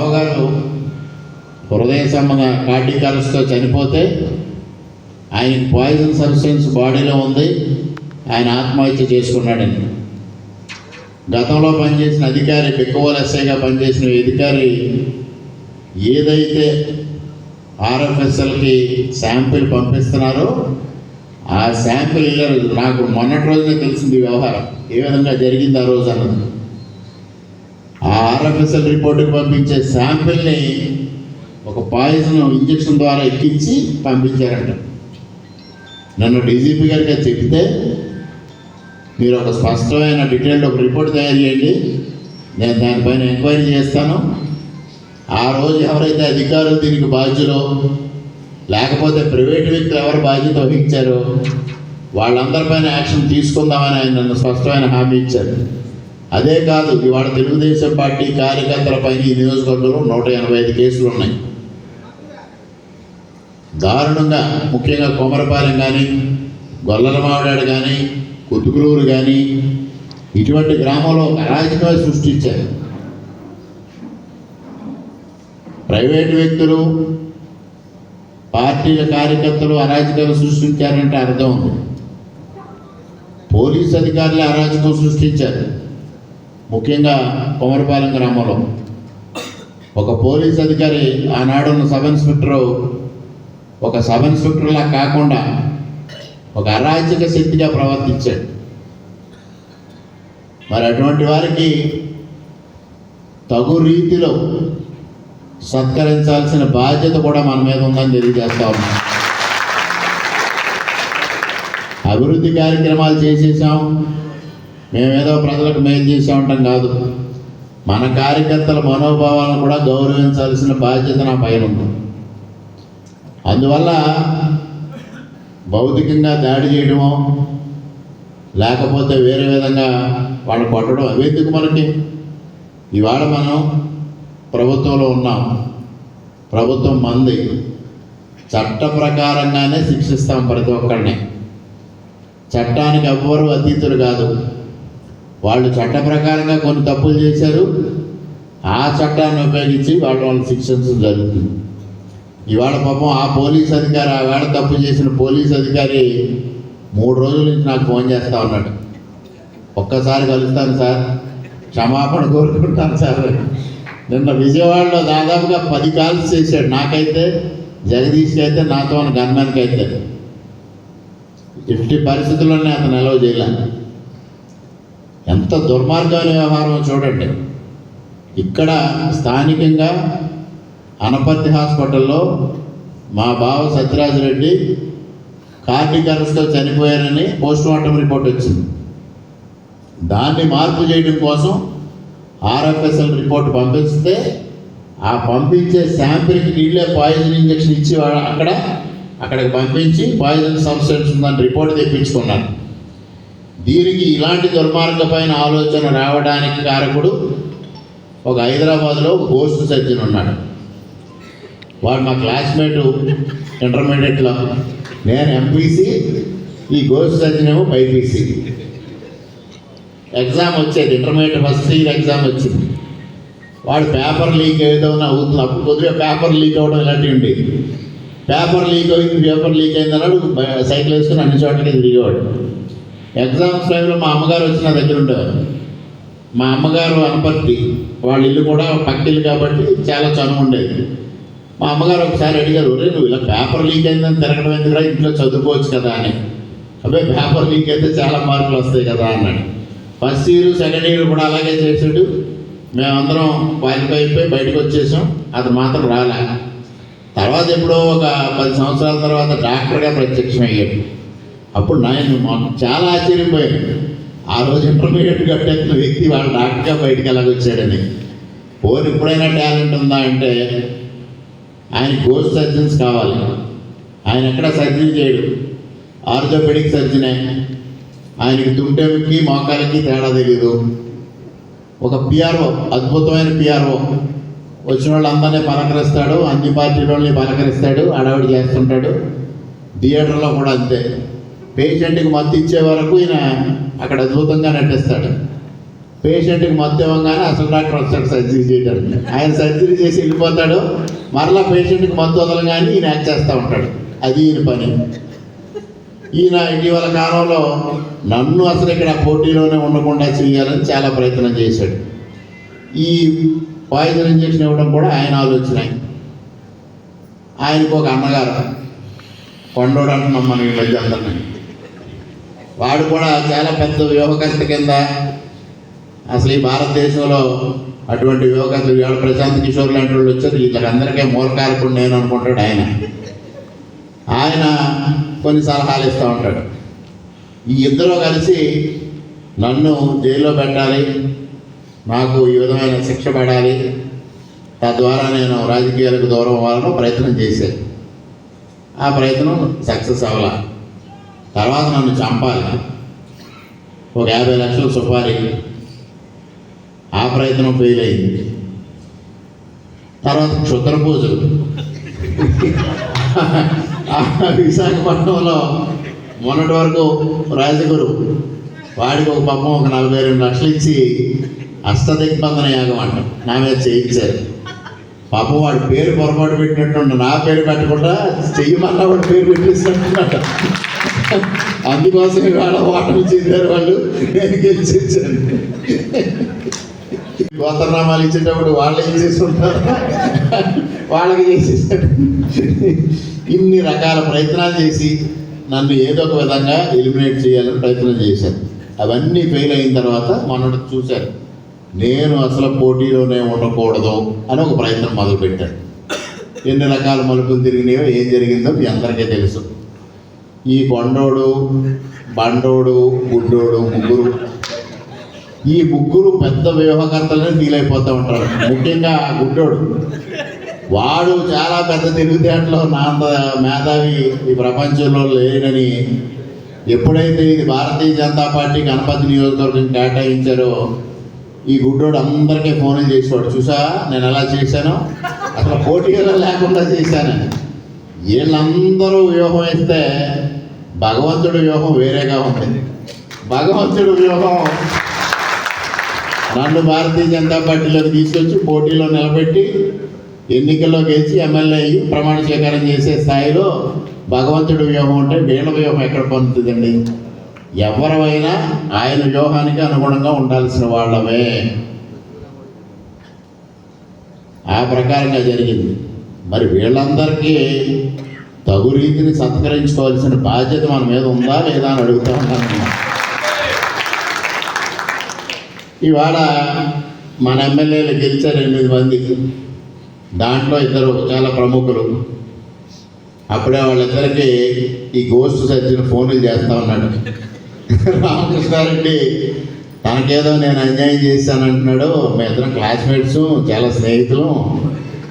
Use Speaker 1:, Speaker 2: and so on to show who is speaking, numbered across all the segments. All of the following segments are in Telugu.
Speaker 1: బావగారు హృదయ సంబంధ కార్టికల్స్తో చనిపోతే ఆయన పాయిజన్ సబ్స్టెన్స్ బాడీలో ఉంది. ఆయన ఆత్మహత్య చేసుకున్నాడని. గతంలో పనిచేసిన అధికారి బిక్కవోల్ ఎస్ఐగా పనిచేసిన అధికారి ఏదైతే ఆర్ఎఫ్ఎస్ఎల్కి శాంపిల్ పంపిస్తున్నారో ఆ శాంపిల్ నాకు మొన్నటి రోజునే తెలిసింది వ్యవహారం. ఏ విధంగా జరిగింది ఆ రోజు అన్నది. ఆర్ఎఫ్ఎస్ఎల్ రిపోర్టుకు పంపించే శాంపిల్ని ఒక పాయిజన్ ఇంజక్షన్ ద్వారా ఎక్కించి పంపించారంట. నన్ను డీజీపీ గారికి చెప్తే మీరు ఒక స్పష్టమైన డీటెయిల్డ్ ఒక రిపోర్ట్ తయారు చేయండి నేను దానిపైన ఎంక్వైరీ చేస్తాను. ఆ రోజు ఎవరైతే అధికారులు దీనికి బాధ్యులో లేకపోతే ప్రైవేట్ వ్యక్తులు ఎవరు బాధ్యత వహించారో వాళ్ళందరిపైన యాక్షన్ తీసుకుందామని ఆయన నన్ను స్పష్టమైన హామీ ఇచ్చారు. అదే కాదు ఇవాళ తెలుగుదేశం పార్టీ కార్యకర్తలపై ఈ నియోజకవర్గంలో నూట ఎనభై ఐదు కేసులు ఉన్నాయి. దారుణంగా ముఖ్యంగా కొమరపాలెం కానీ గొల్లల మావిడాడు కానీ కొద్దుకులూరు కానీ ఇటువంటి గ్రామంలో ఒక అరాజకమే సృష్టించారు. ప్రైవేటు వ్యక్తులు పార్టీల కార్యకర్తలు అరాజకాలు సృష్టించారంటే అర్థం ఉంది. పోలీస్ అధికారులే అరాజకం సృష్టించారు. ముఖ్యంగా కొమరపాలెం గ్రామంలో. ఒక పోలీస్ అధికారి ఆనాడున్న సబ్ ఇన్స్పెక్టరు ఒక సబ్ ఇన్స్పెక్టర్లా కాకుండా ఒక అరాచక శక్తిగా ప్రవర్తించాడు. మరి అటువంటి వారికి తగు రీతిలో సత్కరించాల్సిన బాధ్యత కూడా మన మీద ఉందని తెలియజేస్తా ఉన్నాం. అభివృద్ధి కార్యక్రమాలు చేసేసాం. మేమేదో ప్రజలకు మేలు చేసే ఉంటాం కాదు. మన కార్యకర్తల మనోభావాలను కూడా గౌరవించాల్సిన బాధ్యత నా పైన ఉంది. అందువల్ల భౌతికంగా దాడి చేయడమో లేకపోతే వేరే విధంగా వాళ్ళు కొట్టడం అవేందుకు మనకి ఇవాళ మనం ప్రభుత్వంలో ఉన్నాం. ప్రభుత్వం మంది. చట్ట ప్రకారంగానే శిక్షిస్తాం ప్రతి ఒక్కరిని చట్టానికి ఎవ్వరూ అతీతులు కాదు. వాళ్ళు చట్ట ప్రకారంగా కొన్ని తప్పులు చేశారు. ఆ చట్టాన్ని ఉపయోగించి వాళ్ళు వాళ్ళని శిక్షించడం జరుగుతుంది. ఇవాళ పాపం ఆ పోలీస్ అధికారి ఆ వేళ తప్పు చేసిన పోలీస్ అధికారి మూడు రోజుల నుంచి నాకు ఫోన్ చేస్తా ఉన్నాడు. ఒక్కసారి కలుస్తాను సార్. క్షమాపణ కోరుకుంటాను సార్. నిన్న విజయవాడలో దాదాపుగా పది కాల్స్ చేశాడు. నాకైతే జగదీష్కి అయితే నాతో ఉన్న గన్మెన్కి అయితే. ఎట్టి పరిస్థితుల్లోనే అతను నిలవ చేయలేదు. ఎంత దుర్మార్గమైన వ్యవహారం చూడండి. ఇక్కడ స్థానికంగా అనపర్తి హాస్పిటల్లో మా బావ సత్యరాజరెడ్డి కార్డిక్ అరెస్ట్లో చనిపోయారని పోస్ట్మార్టం రిపోర్ట్ వచ్చింది. దాన్ని మార్పు చేయడం కోసం ఆర్ఎఫ్ఎస్ఎల్ రిపోర్ట్ పంపిస్తే ఆ పంపించే శాంపిల్కి నీళ్ళే పాయిజన్ ఇంజక్షన్ ఇచ్చి అక్కడ అక్కడికి పంపించి పాయిజన్ సబ్స్టెన్స్ ఉందని రిపోర్ట్ తెప్పించుకున్నాను దీనికి ఇలాంటి దుర్మార్గమైన ఆలోచన రావడానికి కారకుడు ఒక హైదరాబాద్లో ఒక గోస్ట్ సర్జన్ ఉన్నాడు. వాడు మా క్లాస్మేటు ఇంటర్మీడియట్లో. నేను ఎంపీసీ ఈ గోస్ట్ సర్జన్ ఏమో బైపీసీ ఎగ్జామ్ వచ్చేది ఇంటర్మీడియట్ ఫస్ట్ ఇయర్ ఎగ్జామ్ వచ్చింది. వాడు పేపర్ లీక్ ఏదైనా అవుతుంది అప్పుడు కొద్దిగా పేపర్ లీక్ అవ్వడం ఇలాంటివి ఉండేది పేపర్ లీక్ అయింది పేపర్ లీక్ అయింది అన్నాడు సైకిల్ వేసుకుని అన్ని చోట్లకి తిరిగేవాడు. ఎగ్జామ్స్ టైంలో మా అమ్మగారు వచ్చి నా దగ్గర ఉండేవారు. మా అమ్మగారు అనపర్తి వాళ్ళ ఇల్లు కూడా పక్కిల్లు కాబట్టి చాలా చనువు ఉండేది. మా అమ్మగారు ఒకసారి అడిగారు ఒరే నువ్వు ఇలా పేపర్ లీక్ అయిందని తిరగడం ఎందుకు ఇంట్లో చదువుకోవచ్చు కదా అని. అబ్బాయి పేపర్ లీక్ అయితే చాలా మార్కులు వస్తాయి కదా అన్నాడు. ఫస్ట్ ఇయర్ సెకండ్ ఇయర్ కూడా అలాగే చేసాడు మేమందరం క్వాలిఫై అయిపోయి బయటకు వచ్చేసాం. అది మాత్రం రాలే. తర్వాత ఎప్పుడో ఒక పది సంవత్సరాల తర్వాత డాక్టర్గా ప్రత్యక్షమయ్యాడు. అప్పుడు నాయన మాకు చాలా ఆశ్చర్యపోయాను ఆ రోజు ఇంటర్మీడియట్ కట్టేసిన వ్యక్తి వాళ్ళ డాక్టర్గా బయటకు ఎలాగొచ్చాడని ఫోన్ ఎప్పుడైనా టాలెంట్ ఉందా అంటే ఆయన గోస్ట్ సర్జన్స్ కావాలి. ఆయన ఎక్కడ సర్జరీ చేయడు. ఆర్థోపెడిక్ సర్జనే. ఆయనకి తుంటెకి మోకాలకి తేడా తెలియదు ఒక పిఆర్ఓ అద్భుతమైన పిఆర్ఓ. వచ్చిన వాళ్ళందరినీ పలకరిస్తాడు అన్ని పార్టీల వాళ్ళని పలకరిస్తాడు అడవిడి చేస్తుంటాడు. థియేటర్లో కూడా అంతే. పేషెంట్కి మత్తు ఇచ్చే వరకు ఈయన అక్కడ అద్భుతంగా నటిస్తాడు. పేషెంట్కి మత్తు ఇవ్వగానే అసలు డాక్టర్ వస్తాడు సర్జరీ చేయడానికి. ఆయన సర్జరీ చేసి వెళ్ళిపోతాడు. మరలా పేషెంట్కి మత్తు వదలగానే ఈయన యాక్ట్ చేస్తూ ఉంటాడు. అది ఈయన పని. ఈయన ఇటీవల కాలంలో నన్ను అసలు ఇక్కడ పోటీలోనే ఉండకుండా చేయాలని చాలా ప్రయత్నం చేశాడు. ఈ పాయిజన్ ఇంజక్షన్ ఇవ్వడం కూడా ఆయన ఆలోచన. ఆయనకు ఒక అన్నగారు. కొండోడు అంటున్నాం మనం ఈ మధ్య అందరినీ. వాడు కూడా చాలా పెద్ద వ్యూహకర్త కింద అసలు ఈ భారతదేశంలో అటువంటి వ్యూహకర్తలు ఇవాళ ప్రశాంత్ కిషోర్ లాంటి వాళ్ళు వచ్చారు. వీళ్ళకందరికీ మూలకారకుడు నేను అనుకుంటాడు ఆయన. ఆయన కొన్ని సలహాలు ఇస్తూ ఉంటాడు. ఈ ఇద్దరు కలిసి నన్ను జైల్లో పెట్టాలి నాకు ఈ విధమైన శిక్ష పడాలి తద్వారా నేను రాజకీయాలకు దూరం అవ్వాలని ప్రయత్నం చేశాను ఆ ప్రయత్నం సక్సెస్ అవ్వాలి. తర్వాత నన్ను చంపాలి. ఒక యాభై లక్షల సుపారీ. ఆ ప్రయత్నం ఫెయిల్ అయింది. తర్వాత క్షుద్ర పూజలు. విశాఖపట్నంలో మొన్నటి వరకు రాజగురు వాడికి ఒక పాపం ఒక నలభై రెండు లక్షలు ఇచ్చి అష్టదిగ్బంధన యాగం అంట. నా మీద చేయించారు. పాపం వాడి పేరు పొరపాటు పెట్టినట్టు నా పేరు పెట్టకుండా చెయ్యమన్నా వాడి పేరు పెట్టేసినట్టున్నట అందుకోసం ఇవాళ ఓటమి చెందారు వాళ్ళు. నేను గెలిచించాను గోతనామాలు ఇచ్చేటప్పుడు వాళ్ళు ఏం చేసుకుంటారు వాళ్ళకి చేసేసాడు. ఇన్ని రకాల ప్రయత్నాలు చేసి నన్ను ఏదో ఒక విధంగా ఎలిమినేట్ చేయాలని ప్రయత్నం చేశాను అవన్నీ ఫెయిల్ అయిన తర్వాత మొన్నటి చూశారు. నేను అసలు పోటీలోనే ఉండకూడదు అని ఒక ప్రయత్నం మొదలుపెట్టాను. ఎన్ని రకాల మలుపులు తిరిగినాయో ఏం జరిగిందో మీ అందరికీ తెలుసు. ఈ కొండోడు బండోడు గుడ్డోడు ముగ్గురు. ఈ ముగ్గురు పెద్ద వ్యూహకర్తలనే ఫీల్ అయిపోతూ ఉంటారు. ముఖ్యంగా ఆ గుడ్డోడు. వాడు చాలా పెద్ద తెలివితేటలో నాంద మేధావి ఈ ప్రపంచంలో లేనని ఎప్పుడైతే ఇది భారతీయ జనతా పార్టీ గణపతి నియోజకవర్గం కేటాయించారో ఈ గుడ్డోడు అందరికీ ఫోన్లు చేసేవాడు. చూసా? నేను ఎలా చేశాను? అసలు పోటీలో లేకుండా చేశానని. వీళ్ళందరూ వ్యూహం వేస్తే భగవంతుడి వ్యూహం వేరేగా ఉంటుంది భగవంతుడి వ్యూహం నన్ను భారతీయ జనతా పార్టీలోకి తీసుకొచ్చి పోటీలో నిలబెట్టి ఎన్నికల్లో గెలిచి ఎమ్మెల్యే అయ్యి ప్రమాణ స్వీకారం చేసే స్థాయిలో భగవంతుడి వ్యూహం ఉంటే వీళ్ళ వ్యూహం ఎక్కడ పొందుతుందండి? ఎవరైనా ఆయన వ్యూహానికి అనుగుణంగా ఉండాల్సిన వాళ్ళమే. ఆ ప్రకారంగా జరిగింది. మరి వీళ్ళందరికీ తగు రీతిని సత్కరించుకోవాల్సిన బాధ్యత మన మీద ఉందా లేదా అని అడుగుతా ఉన్నాను ఇవాళ మన ఎమ్మెల్యేలు గెలిచారు ఎనిమిది మంది. దాంట్లో ఇద్దరు చాలా ప్రముఖులు. అప్పుడే వాళ్ళిద్దరికి ఈ గోస్ట్ సర్జన్ ఫోన్లు చేస్తా ఉన్నాడు. రామకృష్ణారెడ్డి తనకేదో నేను అన్యాయం చేశాను అంటున్నాడు. మీ ఇద్దరం క్లాస్మేట్స్ చాలా స్నేహితులు.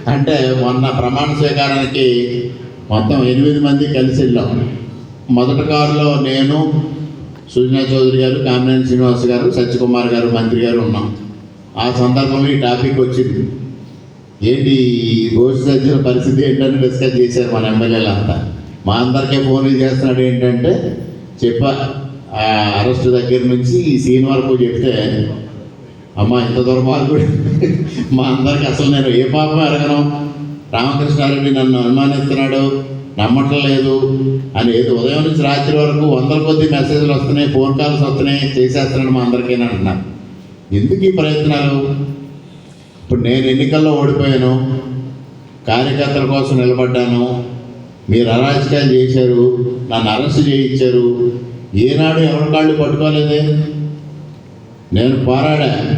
Speaker 1: అంటే మొన్న ప్రమాణ స్వీకారానికి మొత్తం ఎనిమిది మంది కలిసి వెళ్ళాం. మొదటి కారులో నేను సుజనా చౌదరి గారు కామినేని శ్రీనివాస్ గారు సత్యకుమార్ గారు మంత్రి గారు ఉన్నాం. ఆ సందర్భంలో ఈ టాపిక్ వచ్చింది. ఏంటి ఈ గోష్ఠి పరిస్థితి ఏంటని డిస్కస్ చేశారు మన ఎమ్మెల్యేలు అంతా. మా అందరికీ ఫోన్లు చేస్తున్నాడు ఏంటంటే చెప్ప ఆ అరెస్ట్ దగ్గర నుంచి ఈ సీన్ వరకు చెప్తే అమ్మ ఇంత దుర్మార్గుడు మా అందరికి అసలు నేను ఏ పాపం అడగను. రామకృష్ణారెడ్డి నన్ను అనుమానిస్తున్నాడు. నమ్మటం లేదు. అని ఏదో ఉదయం నుంచి రాత్రి వరకు వందల కొద్ది మెసేజ్లు వస్తున్నాయి ఫోన్ కాల్స్ వస్తున్నాయి చేసేస్తున్నాడు మా అందరికీ అని అంటున్నారు ఎందుకు ఈ ప్రయత్నాలు? ఇప్పుడు నేను ఎన్నికల్లో ఓడిపోయాను. కార్యకర్తల కోసం నిలబడ్డాను. మీరు అరాచకాలు చేశారు. నన్ను అరెస్ట్ చేయించారు. ఏనాడు ఎవరి కాళ్ళు పట్టుకోలేదే? నేను పోరాడా?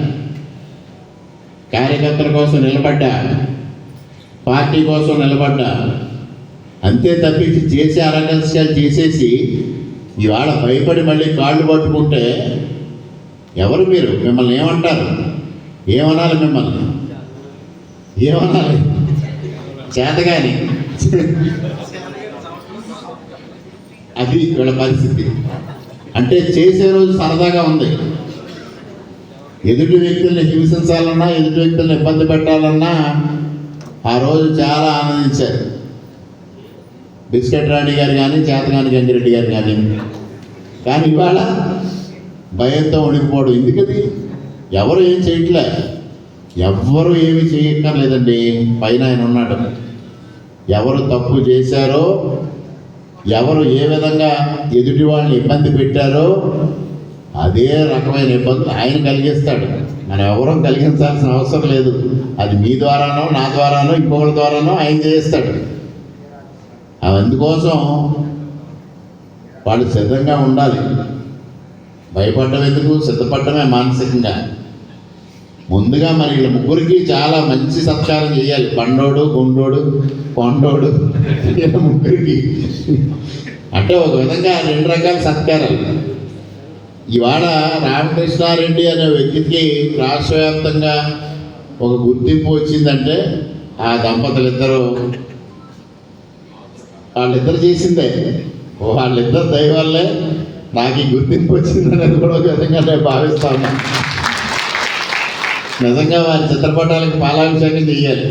Speaker 1: కార్యకర్తల కోసం నిలబడ్డా? పార్టీ కోసం నిలబడ్డా. అంతే తప్పించి చేసే అరాచకాలు చేసేసి ఇవాళ భయపడి మళ్ళీ కాళ్ళు పట్టుకుంటే ఎవరు మీరు? మిమ్మల్ని ఏమంటారు? ఏమనాలి మిమ్మల్ని? ఏమనాలి? చేతగాని. అది వీళ్ళ పరిస్థితి. అంటే చేసే రోజు సరదాగా ఉంది. ఎదుటి వ్యక్తుల్ని హింసించాలన్నా ఎదుటి వ్యక్తుల్ని ఇబ్బంది పెట్టాలన్నా ఆ రోజు చాలా ఆనందించారు. బిస్కెట్ రాణి గారు కానీ చేతగాని గంగిరెడ్డి గారు కానీ కానీ ఇవాళ భయంతో ఉడికిపోవడం ఎందుకది? ఎవరు ఏం చేయట్లే. ఎవ్వరు ఏమి చేయక్కర్లేదండి. పైన ఆయన ఉన్నాడు. ఎవరు తప్పు చేశారో ఎవరు ఏ విధంగా ఎదుటి వాళ్ళని ఇబ్బంది పెట్టారో అదే రకమైన ఇబ్బందులు ఆయన కలిగిస్తాడు. మనం ఎవరూ కలిగించాల్సిన అవసరం లేదు. అది మీ ద్వారానో నా ద్వారానో ఇంకొకరి ద్వారానో ఆయన చేస్తాడు. అవి అందుకోసం వాళ్ళు సిద్ధంగా ఉండాలి. భయపడడం ఎందుకు? సిద్ధపడటమే మానసికంగా. ముందుగా మరి వీళ్ళ ముగ్గురికి చాలా మంచి సత్కారం చేయాలి. పండోడు గుండోడు కొండోడు వీళ్ళ ముగ్గురికి. అంటే ఒక విధంగా రెండు రకాల సత్కారాలు. ఇవాళ రామకృష్ణారెడ్డి అనే వ్యక్తికి రాష్ట్ర వ్యాప్తంగా ఒక గుర్తింపు వచ్చిందంటే ఆ దంపతులు వాళ్ళిద్దరు చేసిందే. వాళ్ళిద్దరు దయవల్లే నాకు ఈ గుర్తింపు వచ్చిందనేది కూడా ఒక విధంగా నేను భావిస్తాను. నిజంగా వారి చిత్రపటాలకు పాలాభిషేకం చేయాలి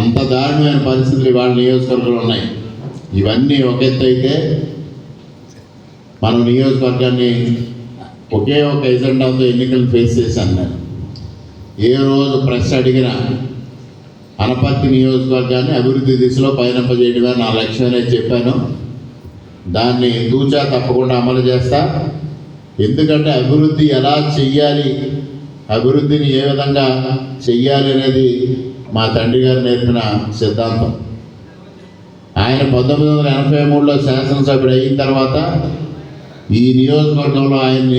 Speaker 1: అంత దారుణమైన పరిస్థితులు ఇవాళ నియోజకవర్గంలో ఉన్నాయి. ఇవన్నీ ఒక ఎత్తు అయితే మనం నియోజకవర్గాన్ని ఒకే ఒక ఎజెండాతో ఎన్నికలు ఫేస్ చేశాను నేను. ఏ రోజు ప్రెస్ అడిగినా అనపర్తి నియోజకవర్గాన్ని అభివృద్ధి దిశలో పయనింపజేయడమే నా లక్ష్యం అనేది చెప్పాను. దాన్ని దూచా తప్పకుండా అమలు చేస్తా. ఎందుకంటే అభివృద్ధి ఎలా చెయ్యాలి అభివృద్ధిని ఏ విధంగా చెయ్యాలి అనేది మా తండ్రి గారు నేర్పిన సిద్ధాంతం. ఆయన పంతొమ్మిది వందల ఎనభై మూడులో శాసనసభ్యుడు అయిన తర్వాత ఈ నియోజకవర్గంలో ఆయన్ని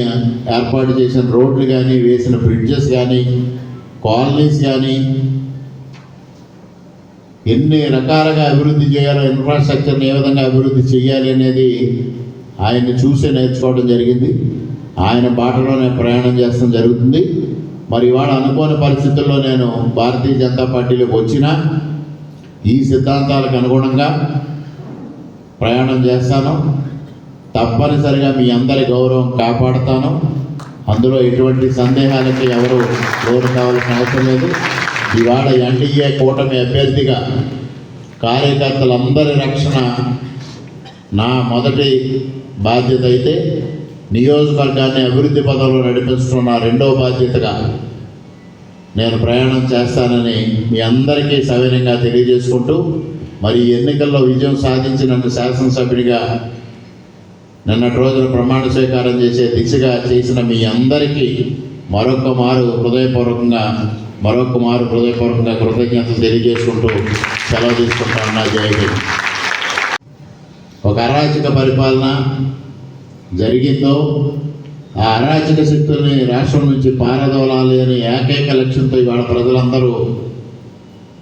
Speaker 1: ఏర్పాటు చేసిన రోడ్లు కానీ వేసిన బ్రిడ్జెస్ కానీ కాలనీస్ కానీ ఎన్ని రకాలుగా అభివృద్ధి చేయాలో ఇన్ఫ్రాస్ట్రక్చర్ని ఏ విధంగా అభివృద్ధి చేయాలి అనేది ఆయన్ని చూసి నేర్చుకోవడం జరిగింది. ఆయన బాటలోనే ప్రయాణం చేస్తాం జరుగుతుంది. మరి ఇవాళ అనుకోని పరిస్థితుల్లో నేను భారతీయ జనతా పార్టీలోకి వచ్చిన ఈ సిద్ధాంతాలకు అనుగుణంగా ప్రయాణం చేస్తాను. తప్పనిసరిగా మీ అందరి గౌరవం కాపాడుతాను. అందులో ఎటువంటి సందేహాలకి ఎవరు లోను కావాల్సిన అవసరం లేదు. ఇవాళ ఎన్డీఏ కూటమి అభ్యర్థిగా కార్యకర్తలందరి రక్షణ నా మొదటి బాధ్యత అయితే నియోజకవర్గాన్ని అభివృద్ధి పదంలో నడిపిస్తున్న రెండవ బాధ్యతగా నేను ప్రయాణం చేస్తానని మీ అందరికీ సవినయంగా తెలియజేసుకుంటూ మరి ఎన్నికల్లో విజయం సాధించి నన్ను శాసనసభ్యుడిగా నిన్నటి రోజున ప్రమాణ స్వీకారం చేసే దిశగా చేసిన మీ అందరికీ మరొక మారు హృదయపూర్వకంగా మరొక మారు హృదయపూర్వకంగా కృతజ్ఞతలు తెలియజేసుకుంటూ సెలవు తీసుకుంటాను నా జై ఒక అరాచక పరిపాలన జరిగిందో ఆ అరాచక శక్తుల్ని రాష్ట్రం నుంచి పారదోలాలి అనే ఏకైక లక్ష్యంతో ఇవాళ ప్రజలందరూ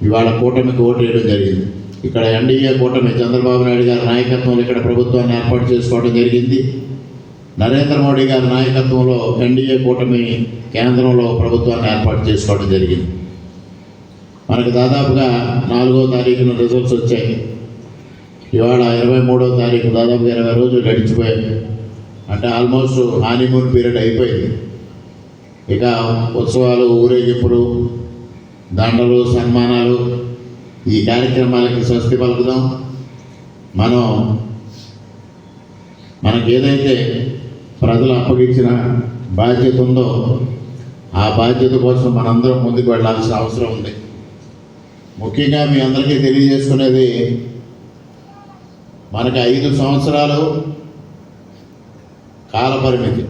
Speaker 1: ఇవాళ కూటమికి ఓటు వేయడం జరిగింది. ఇక్కడ ఎన్డీఏ కూటమి చంద్రబాబు నాయుడు గారి నాయకత్వంలో ఇక్కడ ప్రభుత్వాన్ని ఏర్పాటు చేసుకోవడం జరిగింది. నరేంద్ర మోడీ గారి నాయకత్వంలో ఎన్డీఏ కూటమి కేంద్రంలో ప్రభుత్వాన్ని ఏర్పాటు చేసుకోవడం జరిగింది. మనకు దాదాపుగా నాలుగో తారీఖున రిజల్ట్స్ వచ్చాయి. ఇవాళ ఇరవై మూడో తారీఖు దాదాపుగా ఇరవై రోజులు గడిచిపోయాయి. అంటే ఆల్మోస్ట్ హానీమూన్ పీరియడ్ అయిపోయింది. ఇక ఉత్సవాలు ఊరేగింపులు దండలు సన్మానాలు ఈ కార్యక్రమాలకి స్వస్తి పలుకుదాం. మనం మనకి ఏదైతే ప్రజలు అప్పగించిన బాధ్యత ఉందో ఆ బాధ్యత కోసం మనందరం ముందుకు వెళ్ళాల్సిన అవసరం ఉంది. ముఖ్యంగా మీ అందరికీ తెలియజేసుకునేది మనకి ఐదు సంవత్సరాలు కాలపరిమితి.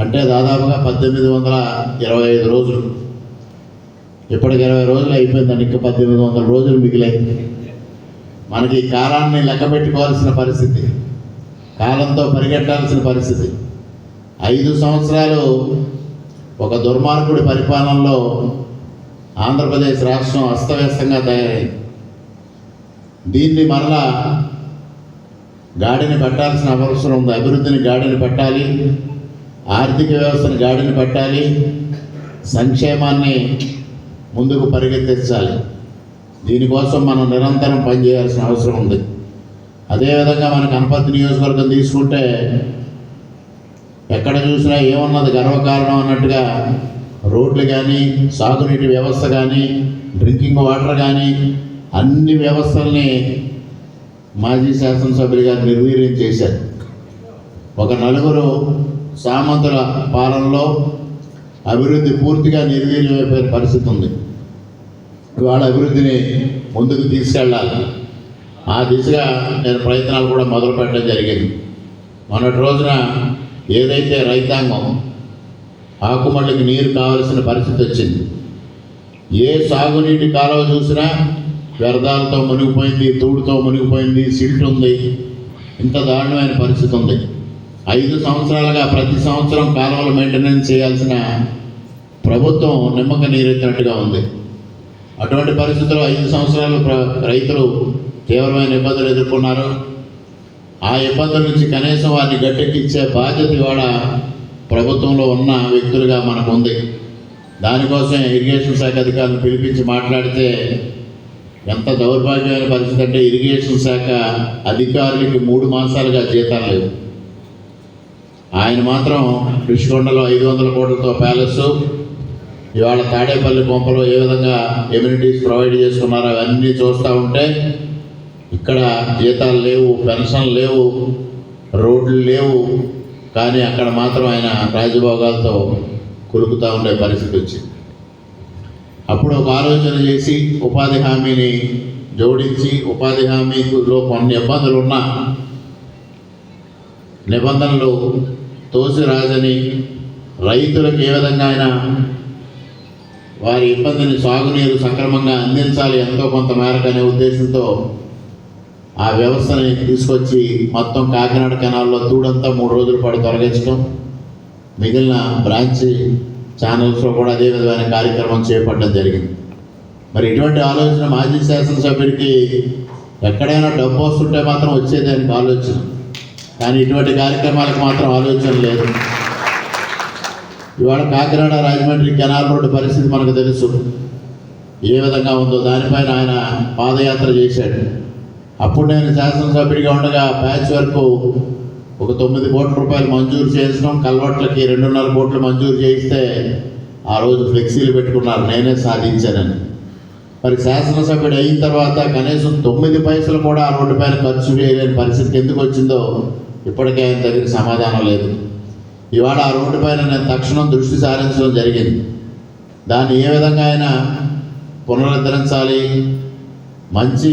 Speaker 1: అంటే దాదాపుగా పద్దెనిమిది వందల ఇరవై ఐదు రోజులు. ఇప్పటికి ఇరవై రోజులు అయిపోయిందండి ఇంకా పద్దెనిమిది వందల రోజులు మిగిలాయి. మనకి కాలాన్ని లెక్క పెట్టుకోవాల్సిన పరిస్థితి కాలంతో పరిగెట్టాల్సిన పరిస్థితి. ఐదు సంవత్సరాలు ఒక దుర్మార్గుడి పరిపాలనలో ఆంధ్రప్రదేశ్ రాష్ట్రం అస్తవ్యస్తంగా తయారైంది. దీన్ని మరలా గాడిని పట్టాల్సిన అవసరం ఉంది. అభివృద్ధిని గాడిని పెట్టాలి ఆర్థిక వ్యవస్థను గాడిని పెట్టాలి సంక్షేమాన్ని ముందుకు పరిగెత్తించాలి దీనికోసం మనం నిరంతరం పనిచేయాల్సిన అవసరం ఉంది. అదేవిధంగా మన అనపర్తి నియోజకవర్గం తీసుకుంటే ఎక్కడ చూసినా ఏమన్నది గర్వకారణం అన్నట్టుగా రోడ్లు కానీ సాగునీటి వ్యవస్థ కానీ డ్రింకింగ్ వాటర్ కానీ అన్ని వ్యవస్థల్ని మాజీ శాసనసభ్యులు గారు నిర్వీర్యం చేశారు. ఒక నలుగురు సామంతుల పాలనలో అభివృద్ధి పూర్తిగా నిర్వీర్యమైపోయిన పరిస్థితి ఉంది. ఇవాళ అభివృద్ధిని ముందుకు తీసుకెళ్ళాలి. ఆ దిశగా నేను ప్రయత్నాలు కూడా మొదలు పెట్టడం జరిగింది. మొన్నటి రోజున ఏదైతే రైతాంగం ఆకుమళ్ళకి నీరు కావాల్సిన పరిస్థితి వచ్చింది. ఏ సాగునీటి కాలువ చూసినా వ్యర్థాలతో మునిగిపోయింది తూడుతో మునిగిపోయింది సిల్ట్ ఉంది. ఇంత దారుణమైన పరిస్థితి ఉంది. ఐదు సంవత్సరాలుగా ప్రతి సంవత్సరం కాలువలు మెయింటెనెన్స్ చేయాల్సిన ప్రభుత్వం నిమ్మక నీరెత్తినట్టుగా ఉంది. అటువంటి పరిస్థితుల్లో ఐదు సంవత్సరాలు ప్ర- రైతులు తీవ్రమైన ఇబ్బందులు ఎదుర్కొన్నారు. ఆ ఇబ్బందుల నుంచి కనీసం వారిని గట్టెక్కిచ్చే బాధ్యత ఇవాళ ప్రభుత్వంలో ఉన్న వ్యక్తులుగా మనకు ఉంది దానికోసం ఇరిగేషన్ శాఖ అధికారులను పిలిపించి మాట్లాడితే ఎంత దౌర్భాగ్యమైన పరిస్థితి అంటే ఇరిగేషన్ శాఖ అధికారులకి మూడు మాసాలుగా జీతాలు లేవు. ఆయన మాత్రం ఋషికొండలో ఐదు వందల కోట్లతో ప్యాలెస్ ఇవాళ తాడేపల్లి కొంపలో ఏ విధంగా ఎమ్యూనిటీస్ ప్రొవైడ్ చేస్తున్నారో అవన్నీ చూస్తూ ఉంటే ఇక్కడ జీతాలు లేవు పెన్షన్ లేవు రోడ్లు లేవు కానీ అక్కడ మాత్రం ఆయన రాజభోగాలతో కొలుకుతూ ఉండే పరిస్థితి వచ్చింది. అప్పుడు ఒక ఆలోచన చేసి ఉపాధి హామీని జోడించి ఉపాధి హామీలో కొన్ని ఇబ్బందులు ఉన్న నిబంధనలు తోసిరాజని రైతులకు ఏ విధంగా ఆయన వారి ఇబ్బందిని సాగునీరు సక్రమంగా అందించాలి ఎంతో కొంత మేరకు అనే ఉద్దేశంతో ఆ వ్యవస్థని తీసుకొచ్చి మొత్తం కాకినాడ కెనాల్లో తూడంతా మూడు రోజుల పాటు తొలగించడం మిగిలిన బ్రాంచ్ ఛానల్స్లో కూడా అదే విధమైన కార్యక్రమం చేపట్టడం జరిగింది. మరి ఇటువంటి ఆలోచన మాజీ శాసనసభ్యుడికి ఎక్కడైనా డబ్బు వస్తుంటే మాత్రం వచ్చేదానికి ఆలోచన. కానీ ఇటువంటి కార్యక్రమాలకు మాత్రం ఆలోచన లేదు. ఇవాళ కాకినాడ రాజమండ్రి కెనాల్ రోడ్డు పరిస్థితి మనకు తెలుసు. ఏ విధంగా ఉందో దానిపైన ఆయన పాదయాత్ర చేశాడు. అప్పుడు నేను శాసనసభ్యుడిగా ఉండగా ప్యాచ్ వరకు ఒక తొమ్మిది కోట్ల రూపాయలు మంజూరు చేసినాం కల్వట్లకి రెండున్నర కోట్లు మంజూరు చేయిస్తే ఆ రోజు ఫ్లెక్సీలు పెట్టుకున్నారు నేనే సాధించానని. మరి శాసనసభ్యుడు అయిన తర్వాత కనీసం తొమ్మిది పైసలు కూడా ఆ రోడ్డు పైన ఖర్చు చేయలేని పరిస్థితికి ఎందుకు వచ్చిందో ఇప్పటికే ఆయన దగ్గర సమాధానం లేదు. ఇవాళ ఆ రోడ్డు పైన నేను తక్షణం దృష్టి సారించడం జరిగింది. దాన్ని ఏ విధంగా అయినా పునరుద్ధరించాలి మంచి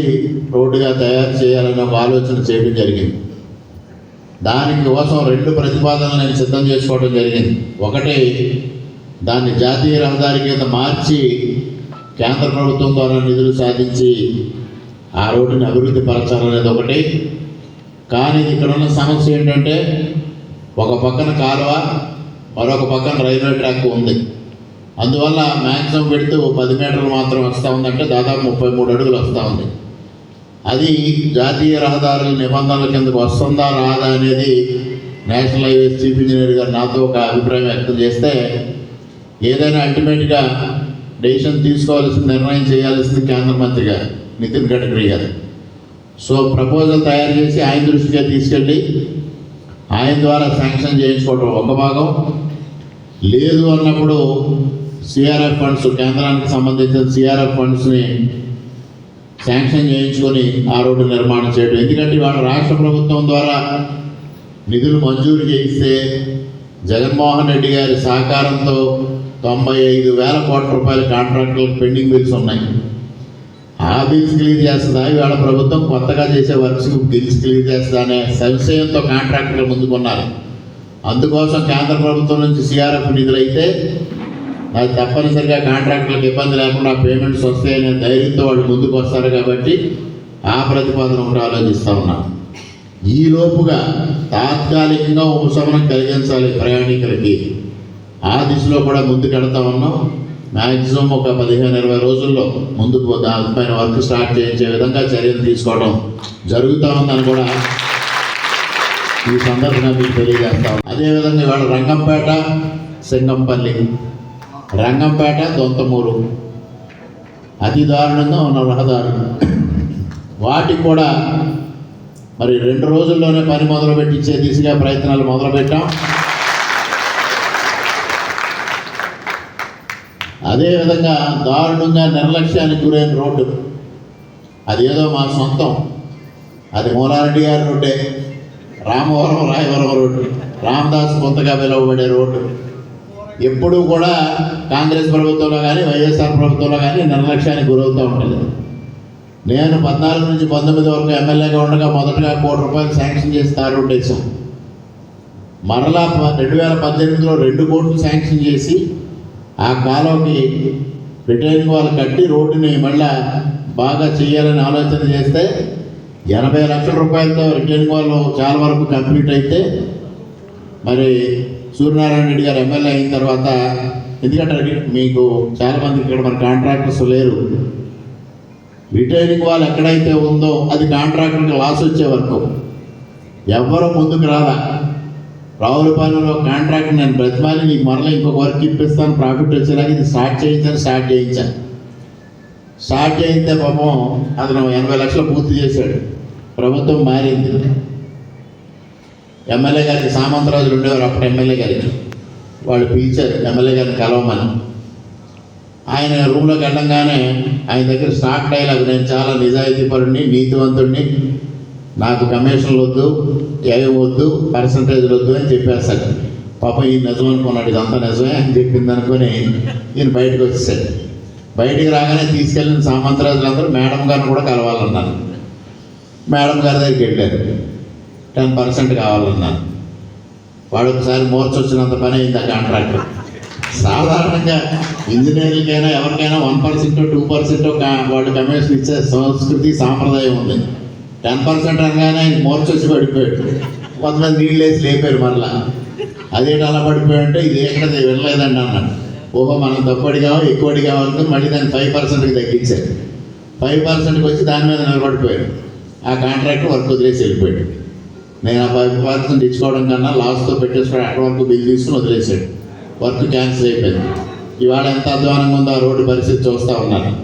Speaker 1: రోడ్డుగా తయారు చేయాలనే ఒక ఆలోచన చేయడం జరిగింది. దానికి కోసం రెండు ప్రతిపాదనలు నేను సిద్ధం చేసుకోవడం జరిగింది. ఒకటి దాన్ని జాతీయ రహదారి కింద మార్చి కేంద్ర ప్రభుత్వం ద్వారా నిధులు సాధించి ఆ రోడ్డుని అభివృద్ధి పరచాలనేది ఒకటి. కానీ ఇక్కడ ఉన్న సమస్య ఏంటంటే ఒక పక్కన కాలువ మరొక పక్కన రైల్వే ట్రాక్ ఉంది. అందువల్ల మ్యాక్సిమం పెడుతూ పది మీటర్లు మాత్రం వస్తూ ఉందంటే దాదాపు ముప్పై మూడు అడుగులు వస్తూ ఉంది. అది జాతీయ రహదారుల నిబంధనల కిందకు వస్తుందా రాదా అనేది నేషనల్ హైవేస్ చీఫ్ ఇంజనీర్ గారు నాతో ఒక అభిప్రాయం వ్యక్తం చేస్తే ఏదైనా అల్టిమేట్గా డెసిషన్ తీసుకోవాల్సిన నిర్ణయం చేయాల్సింది కేంద్ర మంత్రి గారు నితిన్ గడ్కరీ గారు. సో ప్రపోజల్ తయారు చేసి ఆయన దృష్టిగా తీసుకెళ్ళి ఆయన ద్వారా శాంక్షన్ చేయించుకోవడం ఒక భాగం. లేదు అన్నప్పుడు సిఆర్ఎఫ్ ఫండ్స్ కేంద్రానికి సంబంధించిన సిఆర్ఎఫ్ ఫండ్స్ని శాంక్షన్ చేయించుకొని ఆ రోడ్డు నిర్మాణం చేయడం ఎందుకంటే వాళ్ళ రాష్ట్ర ప్రభుత్వం ద్వారా నిధులు మంజూరు చేయిస్తే జగన్మోహన్ రెడ్డి గారి సహకారంతో తొంభై ఐదు వేల కోట్ల రూపాయల కాంట్రాక్టులకు పెండింగ్ బిల్స్ ఉన్నాయి. ఆ బిల్స్ క్లియర్ చేస్తుందా? ఇవాళ ప్రభుత్వం కొత్తగా చేసే వర్క్స్ బిల్స్ క్లియర్ చేస్తుందా అనే సంశయంతో కాంట్రాక్టర్లు ముందుకున్నారు. అందుకోసం కేంద్ర ప్రభుత్వం నుంచి సిఆర్ఎఫ్ నిధులైతే అది తప్పనిసరిగా కాంట్రాక్టులకు ఇబ్బంది లేకుండా పేమెంట్స్ వస్తాయనే ధైర్యంతో వాళ్ళు ముందుకు వస్తారు కాబట్టి ఆ ప్రతిపాదన ఒకటి ఆలోచిస్తూ ఉన్నాం. ఈలోపుగా తాత్కాలికంగా ఉపశమనం కలిగించాలి ప్రయాణికులకి. ఆ దిశలో కూడా ముందుకెడతా ఉన్నాం. మ్యాక్సిమం ఒక పదిహేను ఇరవై రోజుల్లో ముందుకు దానిపైన వర్క్ స్టార్ట్ చేయించే విధంగా చర్యలు తీసుకోవడం జరుగుతూ ఉందని కూడా ఈ సందర్భంగా మీకు తెలియజేస్తాం అదేవిధంగా ఇవాళ రంగంపేట సింగంపల్లి. రంగంపేట దొంతమూరు. అతి దారుణంగా ఉన్న రహదారులు. వాటికి కూడా మరి రెండు రోజుల్లోనే పని మొదలు పెట్టించే దిశగా ప్రయత్నాలు మొదలుపెట్టాం. అదేవిధంగా దారుణంగా నిర్లక్ష్యానికి గురైన రోడ్డు. అదేదో మా సొంతం. అది మూలారెడ్డి గారి రోడ్డే. రామవరం రాయవరం రోడ్డు. రామదాస్ కొంతగా పిలువబడే రోడ్డు. ఎప్పుడూ కూడా కాంగ్రెస్ ప్రభుత్వంలో కానీ వైఎస్ఆర్ ప్రభుత్వంలో కానీ నిర్లక్ష్యానికి గురవుతూ ఉంటుంది నేను పద్నాలుగు నుంచి పంతొమ్మిది వరకు ఎమ్మెల్యేగా ఉండగా మొదటగా కోటి రూపాయలు శాంక్షన్ చేసి తారు రోడ్డు మరలా రెండు వేల పద్దెనిమిదిలో రెండు కోట్లు శాంక్షన్ చేసి ఆ కాలువకి రిటైనింగ్ వాళ్ళు కట్టి రోడ్డుని మళ్ళా బాగా చేయాలని ఆలోచన చేస్తే ఎనభై లక్షల రూపాయలతో రిటైనింగ్ వాళ్ళు చాలా వరకు కంప్లీట్ అయితే మరి సూర్యనారాయణ రెడ్డి గారు ఎమ్మెల్యే అయిన తర్వాత ఎందుకంటే మీకు చాలామంది ఇక్కడ మన కాంట్రాక్టర్స్ లేరు. రిటైరింగ్ వాళ్ళు ఎక్కడైతే ఉందో అది కాంట్రాక్టర్కి లాస్ వచ్చే వరకు ఎవ్వరూ ముందుకు రాదా రావులపాలెంలో కాంట్రాక్ట్ నేను బ్రతిమాలి నీకు మరలా ఇంకొక వర్క్ ఇప్పిస్తాను ప్రాఫిట్ వచ్చేలాగా ఇది స్టార్ట్ చేయించాను స్టార్ట్ చేయించాను. స్టార్ట్ చేయితే పాపం అతను ఎనభై లక్షలు పూర్తి చేశాడు. ప్రభుత్వం మారింది. ఎమ్మెల్యే గారికి సామంతరాజులు ఉండేవారు అప్పుడు ఎమ్మెల్యే గారికి. వాళ్ళు పిలిచారు ఎమ్మెల్యే గారిని కలవమని. ఆయన రూమ్లోకి వెళ్ళంగానే ఆయన దగ్గర స్టాక్ డైలాగ్ నేను చాలా నిజాయితీపరుడిని నీతివంతుడిని నాకు కమిషన్లు వద్దు ఏమి వద్దు పర్సంటేజ్లు వద్దు అని చెప్పేస్తాడు. పాపం ఈ నిజం అనుకున్నాడు ఇదంతా నిజమే అని చెప్పింది అనుకుని ఈయన బయటకు వచ్చేసాడు. బయటికి రాగానే తీసుకెళ్ళిన సామంతరాజులందరూ మేడం గారిని కూడా కలవాలన్నాను మేడం గారి దగ్గరికి వెళ్ళారు. టెన్ పర్సెంట్ కావాలన్నాను వాడు ఒకసారి మోర్చి వచ్చినంత పని అయింది ఆ కాంట్రాక్ట్ సాధారణంగా ఇంజనీర్లకైనా ఎవరికైనా వన్ పర్సెంట్ టూ పర్సెంట్ వాళ్ళు కమిషన్ ఇచ్చే సంస్కృతి సాంప్రదాయం ఉంది. టెన్ పర్సెంట్ అనగానే ఆయన మోర్చొచ్చి పడిపోయాడు. కొంతమంది నీళ్ళు వేసి లేపారు మరలా అదేంటి అలా పడిపోయాడంటే ఇది ఎక్కడ వెళ్ళలేదండి అన్నాడు. ఓహో మనం తప్పు అడిగాము? ఎక్కువ అనుకుని మళ్ళీ దాన్ని ఫైవ్ పర్సెంట్కి తగ్గించారు. ఫైవ్ పర్సెంట్కి వచ్చి దాని మీద నిలబడిపోయాడు. ఆ కాంట్రాక్ట్ వర్క్ వదిలేసి వెళ్ళిపోయాడు. నేను ఆ ఫైవ్ పర్సెంట్ ఇచ్చుకోవడం కన్నా లాస్ట్తో పెట్టేసుకోవడం అక్కడ వరకు బిల్ తీసుకుని వదిలేశాడు. వర్క్ క్యాన్సిల్ అయిపోయింది. ఇవాళ ఎంత అధ్వానంగా ఉందో ఆ రోడ్డు పరిస్థితి చూస్తూ ఉన్నాను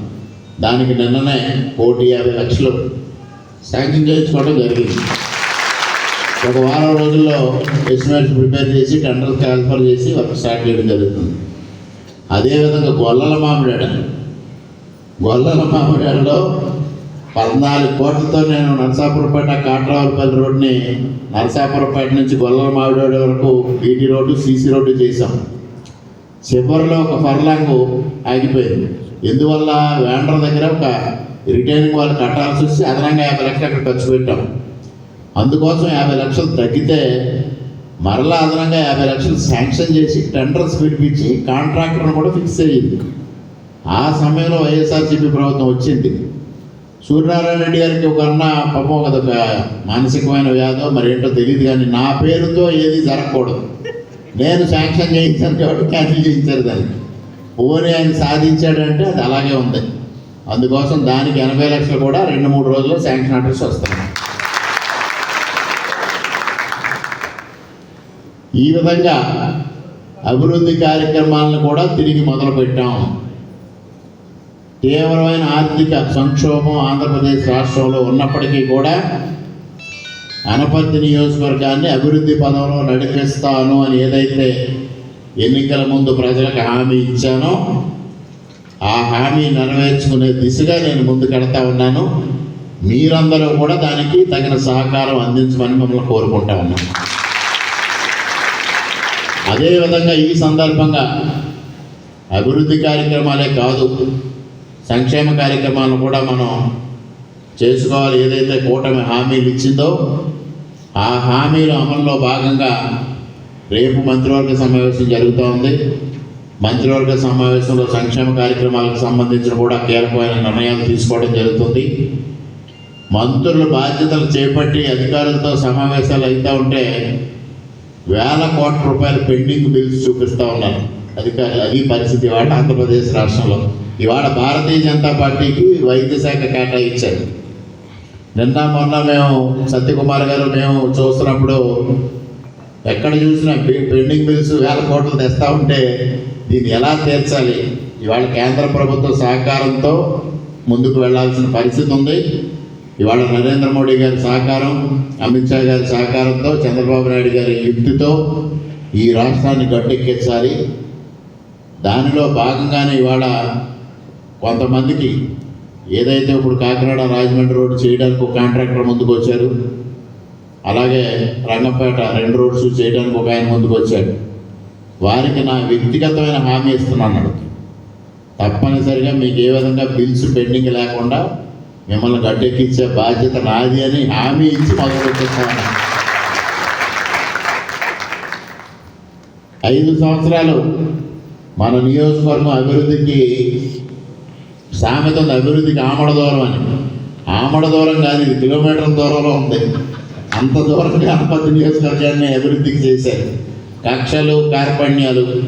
Speaker 1: దానికి నిన్ననే కోటి యాభై లక్షలు శాంక్షన్ చేయించుకోవడం జరిగింది. ఒక వారం రోజుల్లో ఎస్టిమేట్స్ ప్రిపేర్ చేసి టెండర్ ట్రాన్స్ఫర్ చేసి వర్క్ స్టార్ట్ చేయడం జరుగుతుంది. అదేవిధంగా గొల్లల మామిడాడ. గొల్లల మామిడాడలో పద్నాలుగు కోట్లతో నేను నరసాపురపేట కాట్రావులపల్లి రోడ్ని నరసాపురపేట నుంచి గొల్లల మామిడాడ వరకు బీటీ రోడ్డు సీసీ రోడ్డు చేశాం. చివరిలో ఒక ఫర్లాంగ్ ఆగిపోయింది. ఎందువల్ల? వేండర్ దగ్గర ఒక రిటైరింగ్ వాళ్ళు కట్టాల్సి వచ్చి అదనంగా యాభై లక్షలు అక్కడ ఖర్చు పెట్టాం. అందుకోసం యాభై లక్షలు తగ్గితే మరలా అదనంగా యాభై లక్షలు శాంక్షన్ చేసి టెండర్స్ పిలిపించి కాంట్రాక్టర్ని కూడా ఫిక్స్ అయ్యింది ఆ సమయంలో వైఎస్ఆర్సీపీ ప్రభుత్వం వచ్చింది. సూర్యనారాయణ రెడ్డి గారికి ఒక అన్న పాపం కదొక మానసికమైన వ్యాధో మరేంటో తెలియదు కానీ నా పేరుతో ఏది జరగకూడదు. నేను శాంక్షన్ చేయించాను కాబట్టి క్యాన్సిల్ చేయించారు దానికి. పోనీ ఆయన సాధించాడంటే అది అలాగే ఉంది. అందుకోసం దానికి ఎనభై లక్షలు కూడా రెండు మూడు రోజుల్లో శాంక్షన్ ఆర్డర్స్ వస్తాయి. ఈ విధంగా అభివృద్ధి కార్యక్రమాలను కూడా తిరిగి మొదలుపెట్టాం. తీవ్రమైన ఆర్థిక సంక్షోభం ఆంధ్రప్రదేశ్ రాష్ట్రంలో ఉన్నప్పటికీ కూడా అనపర్తి నియోజకవర్గాన్ని అభివృద్ధి పదంలో నడిపిస్తాను అని ఏదైతే ఎన్నికల ముందు ప్రజలకు హామీ ఇచ్చానో ఆ హామీ నెరవేర్చుకునే దిశగా నేను ముందుకెడతా ఉన్నాను. మీరందరూ కూడా దానికి తగిన సహకారం అందించమని మిమ్మల్ని కోరుకుంటా ఉన్నాను. అదేవిధంగా ఈ సందర్భంగా అభివృద్ధి కార్యక్రమాలే కాదు సంక్షేమ కార్యక్రమాలను కూడా మనం చేసుకోవాలి. ఏదైతే కూటమి హామీలు ఇచ్చిందో ఆ హామీల అమల్లో భాగంగా రేపు మంత్రివర్గ సమావేశం జరుగుతూ ఉంది మంత్రివర్గ సమావేశంలో సంక్షేమ కార్యక్రమాలకు సంబంధించిన కూడా కీలకమైన నిర్ణయాలు తీసుకోవడం జరుగుతుంది. మంత్రులు బాధ్యతలు చేపట్టి అధికారులతో సమావేశాలు అవుతూ ఉంటే వేల కోట్ల రూపాయలు పెండింగ్ బిల్స్ చూపిస్తూ ఉన్నారు. అధికారులు అది పరిస్థితి ఇవాళ ఆంధ్రప్రదేశ్ రాష్ట్రంలో. ఇవాళ భారతీయ జనతా పార్టీకి వైద్య శాఖ కేటాయించారు. నిన్న మొన్న మేము సత్యకుమార్ గారు మేము చూస్తున్నప్పుడు ఎక్కడ చూసినా పెండింగ్ బిల్స్ వేల కోట్లు తెస్తా ఉంటే దీన్ని ఎలా తీర్చాలి ఇవాళ కేంద్ర ప్రభుత్వ సహకారంతో ముందుకు వెళ్ళాల్సిన పరిస్థితి ఉంది. ఇవాళ నరేంద్ర మోడీ గారి సహకారం అమిత్ షా గారి సహకారంతో చంద్రబాబు నాయుడు గారి యుక్తితో ఈ రాష్ట్రాన్ని గట్టెక్కించాలి దానిలో భాగంగానే ఇవాళ కొంతమందికి ఏదైతే ఇప్పుడు కాకినాడ రాజమండ్రి రోడ్డు చేయడానికి ఒక కాంట్రాక్టర్ ముందుకు వచ్చారు అలాగే రంగంపేట రెండు రోడ్స్ చేయడానికి ఒక ఆయన ముందుకు వచ్చాడు వారికి నా వ్యక్తిగతమైన హామీ ఇస్తున్నాను తప్పనిసరిగా మీకు ఏ విధంగా బిల్స్ పెండింగ్ లేకుండా మిమ్మల్ని గడ్డెక్కిచ్చే బాధ్యత నాది అని హామీ ఇచ్చి మొదలుపెట్టేస్తాను ఐదు సంవత్సరాలు మన నియోజకవర్గం అభివృద్ధికి సామెత ఉంది అభివృద్ధికి ఆమడ దూరం అని. ఆమడ దూరం కాదు ఇది కిలోమీటర్ల దూరంలో ఉంది. అంత దూరంగా గణపతి నియోజకవర్గాన్ని అభివృద్ధికి చేశారు. కక్షలు కార్పణ్యాలు.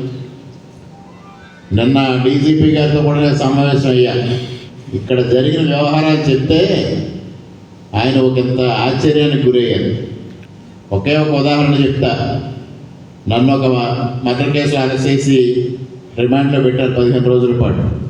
Speaker 1: నిన్న డీజీపీ గారితో కూడా నేను సమావేశం అయ్యా. ఇక్కడ జరిగిన వ్యవహారాలు చెప్తే ఆయన ఒక ఇంత ఆశ్చర్యానికి గురయ్యారు. ఒకే ఒక ఉదాహరణ చెప్తా. నన్ను ఒక మర్డర్ కేసులో అరెస్ట్ చేసి రిమాండ్లో పెట్టారు పదిహేను రోజుల పాటు.